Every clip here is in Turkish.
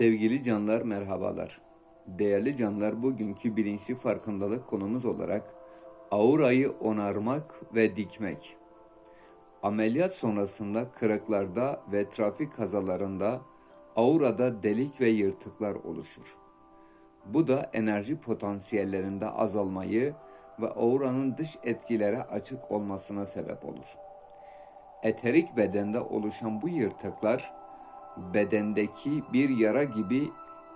Sevgili canlar merhabalar. Değerli canlar bugünkü bilinçli farkındalık konumuz olarak aurayı onarmak ve dikmek. Ameliyat sonrasında kırıklarda ve trafik kazalarında aurada delik ve yırtıklar oluşur. Bu da enerji potansiyellerinde azalmayı ve auranın dış etkilere açık olmasına sebep olur. Eterik bedende oluşan bu yırtıklar bedendeki bir yara gibi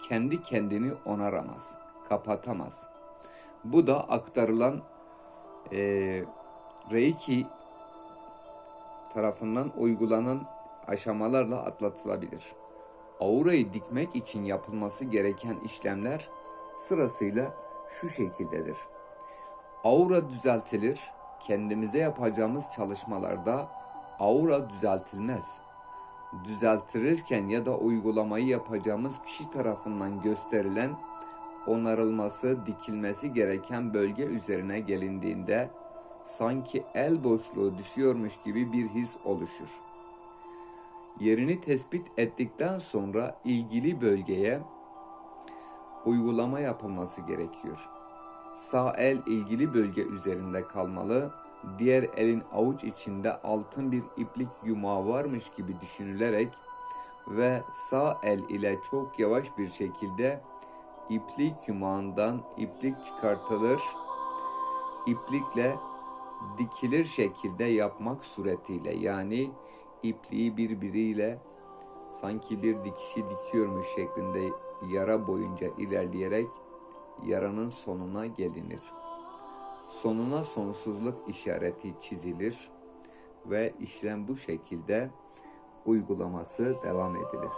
kendi kendini onaramaz, kapatamaz. Bu da aktarılan e, Reiki tarafından uygulanan aşamalarla atlatılabilir. Aurayı dikmek için yapılması gereken işlemler sırasıyla şu şekildedir. Aura düzeltilir. Kendimize yapacağımız çalışmalarda aura düzeltilmez. Düzeltirirken ya da uygulamayı yapacağımız kişi tarafından gösterilen onarılması, dikilmesi gereken bölge üzerine gelindiğinde sanki el boşluğu düşüyormuş gibi bir his oluşur. Yerini tespit ettikten sonra ilgili bölgeye uygulama yapılması gerekiyor. Sağ el ilgili bölge üzerinde kalmalı, diğer elin avuç içinde altın bir iplik yumağı varmış gibi düşünülerek ve sağ el ile çok yavaş bir şekilde iplik yumağından iplik çıkartılır. İplikle dikilir şekilde yapmak suretiyle yani ipliği birbiriyle sanki bir dikişi dikiyormuş şeklinde yara boyunca ilerleyerek yaranın sonuna gelinir. Sonuna sonsuzluk işareti çizilir ve işlem bu şekilde uygulaması devam edilir.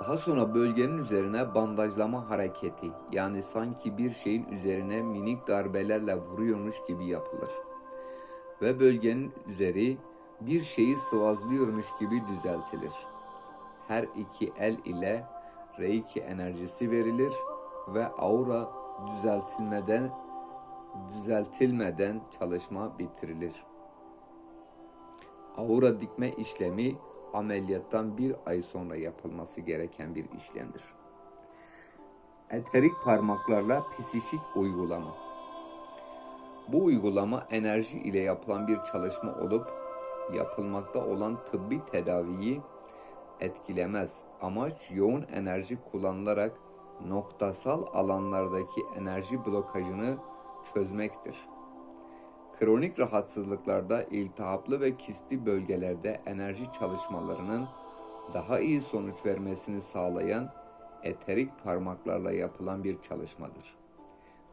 Daha sonra bölgenin üzerine bandajlama hareketi yani sanki bir şeyin üzerine minik darbelerle vuruyormuş gibi yapılır. Ve bölgenin üzeri bir şeyi sıvazlıyormuş gibi düzeltilir. Her iki el ile Reiki enerjisi verilir ve aura düzeltilmeden düzeltilmeden çalışma bitirilir. Aura dikme işlemi ameliyattan bir ay sonra yapılması gereken bir işlemdir. Eterik parmaklarla psişik uygulama. Bu uygulama enerji ile yapılan bir çalışma olup yapılmakta olan tıbbi tedaviyi etkilemez. Amaç yoğun enerji kullanılarak noktasal alanlardaki enerji blokajını çözmektir. Kronik rahatsızlıklarda iltihaplı ve kisti bölgelerde enerji çalışmalarının daha iyi sonuç vermesini sağlayan eterik parmaklarla yapılan bir çalışmadır.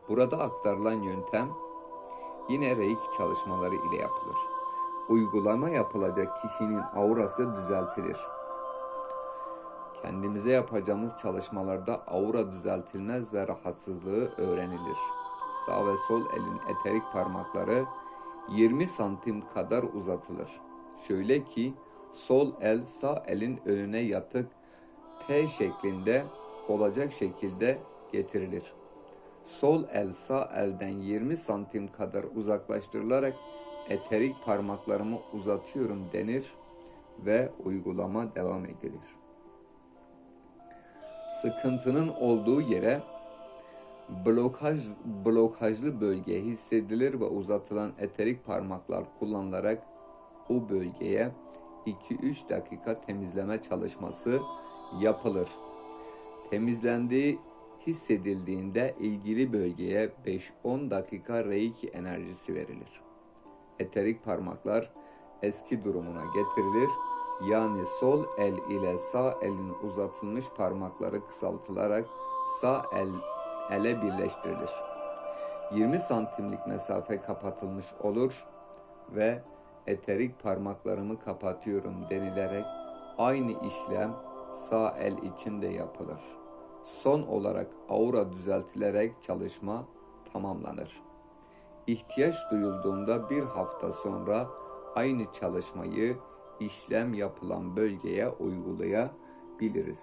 Burada aktarılan yöntem yine reiki çalışmaları ile yapılır. Uygulama yapılacak kişinin aurası düzeltilir. Kendimize yapacağımız çalışmalarda aura düzeltilmez ve rahatsızlığı öğrenilir. Sağ ve sol elin eterik parmakları 20 santim kadar uzatılır. Şöyle ki sol el sağ elin önüne yatık T şeklinde olacak şekilde getirilir. Sol el sağ elden 20 santim kadar uzaklaştırılarak eterik parmaklarımı uzatıyorum denir ve uygulama devam edilir sıkıntının olduğu yere blokaj blokajlı bölge hissedilir ve uzatılan eterik parmaklar kullanılarak o bölgeye 2-3 dakika temizleme çalışması yapılır. Temizlendiği hissedildiğinde ilgili bölgeye 5-10 dakika reiki enerjisi verilir. Eterik parmaklar eski durumuna getirilir yani sol el ile sağ elin uzatılmış parmakları kısaltılarak sağ el ele birleştirilir. 20 santimlik mesafe kapatılmış olur ve eterik parmaklarımı kapatıyorum denilerek aynı işlem sağ el için de yapılır. Son olarak aura düzeltilerek çalışma tamamlanır. İhtiyaç duyulduğunda bir hafta sonra aynı çalışmayı işlem yapılan bölgeye uygulayabiliriz.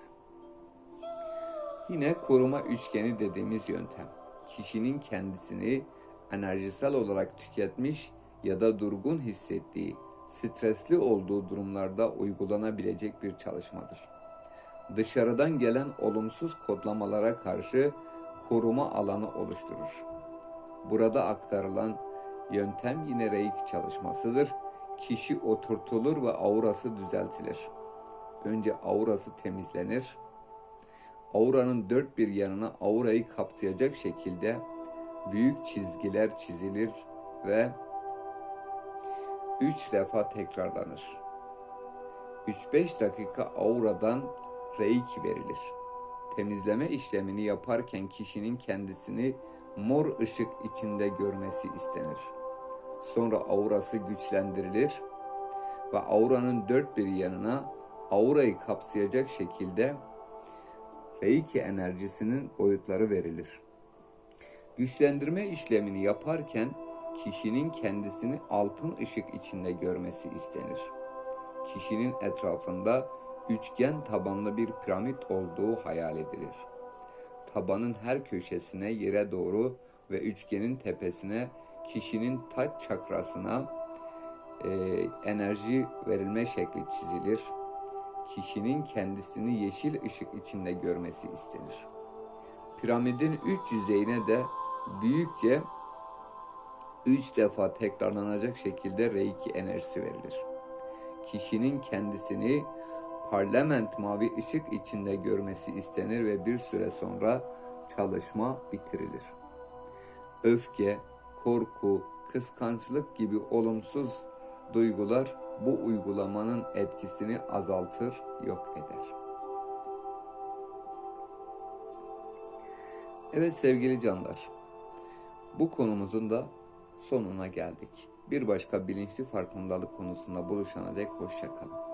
Yine koruma üçgeni dediğimiz yöntem. Kişinin kendisini enerjisel olarak tüketmiş ya da durgun hissettiği, stresli olduğu durumlarda uygulanabilecek bir çalışmadır. dışarıdan gelen olumsuz kodlamalara karşı koruma alanı oluşturur. Burada aktarılan yöntem yine reiki çalışmasıdır. Kişi oturtulur ve aurası düzeltilir. Önce aurası temizlenir. Auranın dört bir yanına aurayı kapsayacak şekilde büyük çizgiler çizilir ve üç defa tekrarlanır. 3-5 dakika auradan reiki verilir. Temizleme işlemini yaparken kişinin kendisini mor ışık içinde görmesi istenir. Sonra aurası güçlendirilir ve auranın dört bir yanına aurayı kapsayacak şekilde reiki enerjisinin boyutları verilir. Güçlendirme işlemini yaparken kişinin kendisini altın ışık içinde görmesi istenir. Kişinin etrafında üçgen tabanlı bir piramit olduğu hayal edilir. Tabanın her köşesine yere doğru ve üçgenin tepesine kişinin taç çakrasına e, enerji verilme şekli çizilir. Kişinin kendisini yeşil ışık içinde görmesi istenir. Piramidin üç yüzeyine de büyükçe üç defa tekrarlanacak şekilde reiki enerjisi verilir. Kişinin kendisini parlament mavi ışık içinde görmesi istenir ve bir süre sonra çalışma bitirilir. Öfke, korku, kıskançlık gibi olumsuz duygular bu uygulamanın etkisini azaltır, yok eder. Evet sevgili canlar, bu konumuzun da sonuna geldik. Bir başka bilinçli farkındalık konusunda buluşana dek hoşçakalın.